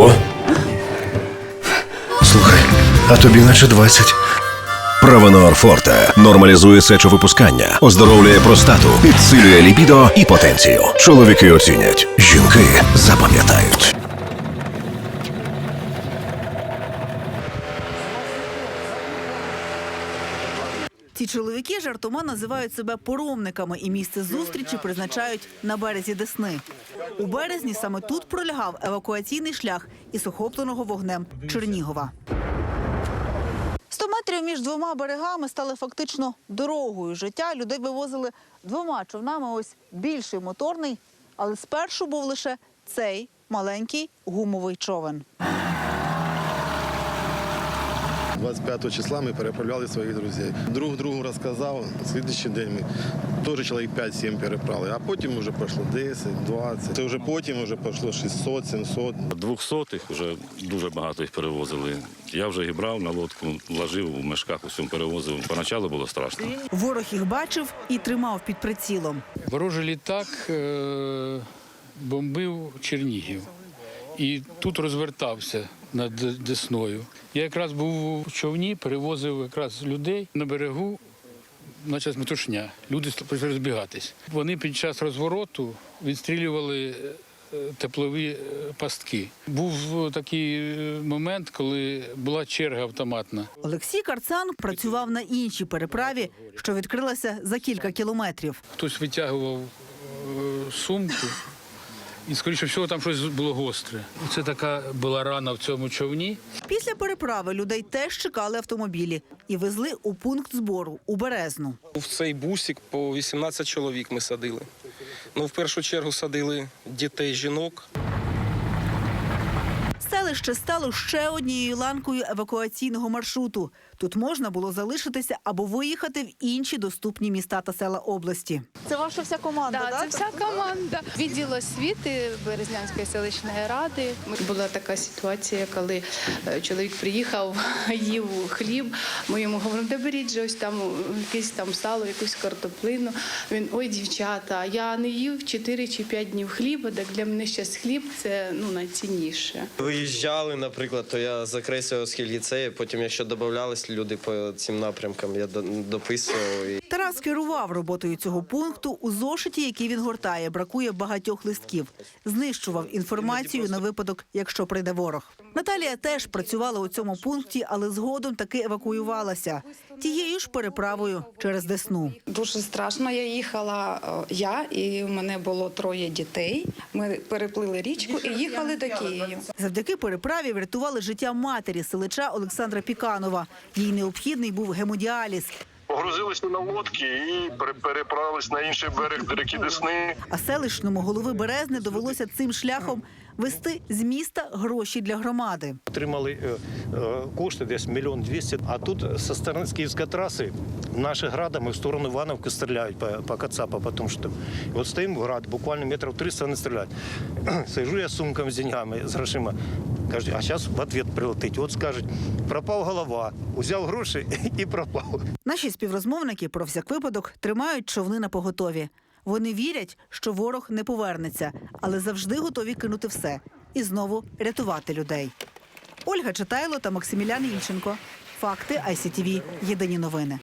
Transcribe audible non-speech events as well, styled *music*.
Ого. Слухай, а тобі наче 20. Провенор Форте нормалізує сечовипускання, оздоровлює простату, підсилює ліпідо і потенцію. Чоловіки оцінять, жінки запам'ятають. Ці чоловіки жартома називають себе поромниками і місце зустрічі призначають на березі Десни. У березні саме тут пролягав евакуаційний шлях із охопленого вогнем Чернігова. Сто метрів між двома берегами стали фактично дорогою життя. Людей вивозили двома човнами. Ось більший моторний, але спершу був лише цей маленький гумовий човен. 25 числа ми переправляли своїх друзів. Друг другу розказав, на слідчий день ми теж чоловік 5-7 переправили, а потім вже пройшло 10, 20. Це вже потім вже пішло 600, 700. Двохсотих вже дуже багато їх перевозили. Я вже їх брав на лодку, вложив у мешках, усьому перевозив. Поначалу було страшно. Ворог їх бачив і тримав під прицілом. Ворожий літак е, бомбив Чернігів і тут розвертався над Десною. Я якраз був у човні, перевозив якраз людей на берегу. Почалась метушня. Люди почали розбігатись. Вони під час розвороту відстрілювали е, теплові е, пастки. Був такий е, момент, коли була черга автоматна. Олексій Карцан працював на іншій переправі, що відкрилася за кілька кілометрів. Хтось витягував сумку, і, скоріше всього, там щось було гостре. Це така була рана в цьому човні. Після переправи людей теж чекали автомобілі і везли у пункт збору у Березну. В цей бусик по 18 чоловік ми садили. Ну, в першу чергу садили дітей, жінок. Селище стало ще однією ланкою евакуаційного маршруту. Тут можна було залишитися або виїхати в інші доступні міста та села області. Це ваша вся команда, Да, це вся команда. Відділ освіти Березнянської селищної ради. Була така ситуація, коли е, чоловік приїхав, *laughs* їв хліб. Ми йому говоримо, де беріть же ось там якесь там сало, якусь картоплину. Він ой, дівчата, я не їв 4 чи 5 днів хліба. Так для мене зараз хліб це ну найцінніше. Виїжджали, наприклад, то я закреслював схід це. потім, якщо додавались люди по цим напрямкам, я до- дописував. І Тарас керував роботою цього пункту у зошиті, який він гортає. Бракує багатьох листків. Знищував інформацію на випадок, якщо прийде ворог. Наталія теж працювала у цьому пункті, але згодом таки евакуювалася тією ж переправою через Десну. Дуже страшно. Я їхала е, я, і у мене було троє дітей. Ми переплили річку і їхали до Києва. Завдяки переправі врятували життя матері селича Олександра Піканова. Їй необхідний був гемодіаліз. Погрузилися на лодки і пере- переправились на інший берег ріки Десни. А селищному голови Березни довелося цим шляхом вести з міста гроші для громади. Отримали е, е, кошти десь мільйон двісті. А тут зі сторони Київської траси наші градами в сторону Івановки стріляють по, по Кацапа, по тому що там. От стоїмо в град, буквально метрів 300 вони стріляють. *clears throat* Сижу я з сумками з деньгами, з грошима. Кажуть, а зараз в ответ прилетить. От скажуть, пропав голова, узяв гроші *laughs* і пропав. Наші співрозмовники про всяк випадок тримають човни на поготові. Вони вірять, що ворог не повернеться, але завжди готові кинути все і знову рятувати людей. Ольга Читайло та Максимілян Ільченко. Факти ICTV. Єдині новини.